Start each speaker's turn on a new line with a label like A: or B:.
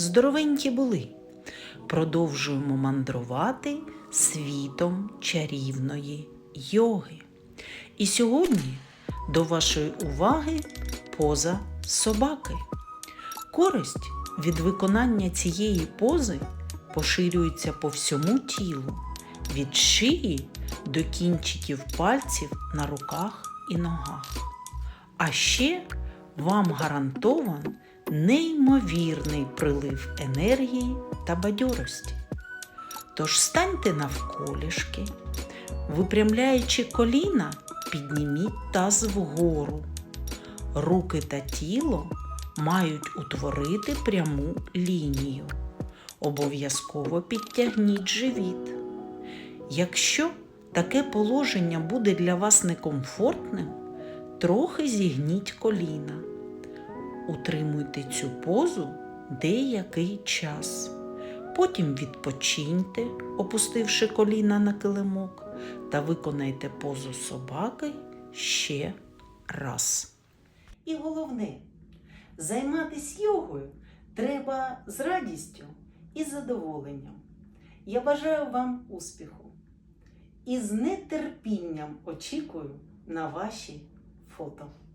A: здоровенькі були. Продовжуємо мандрувати світом чарівної йоги. І сьогодні до вашої уваги поза собаки. Користь від виконання цієї пози поширюється по всьому тілу, від шиї до кінчиків пальців на руках і ногах. А ще вам гарантован неймовірний прилив енергії та бадьорості. Тож станьте навколішки, випрямляючи коліна, підніміть таз вгору. Руки та тіло мають утворити пряму лінію. Обов'язково підтягніть живіт. Якщо таке положення буде для вас некомфортним, трохи зігніть коліна. Утримуйте цю позу деякий час. Потім відпочиньте, опустивши коліна на килимок, та виконайте позу собаки ще раз. І головне, займатися йогою треба з радістю і задоволенням. Я бажаю вам успіху і з нетерпінням очікую на ваші foto.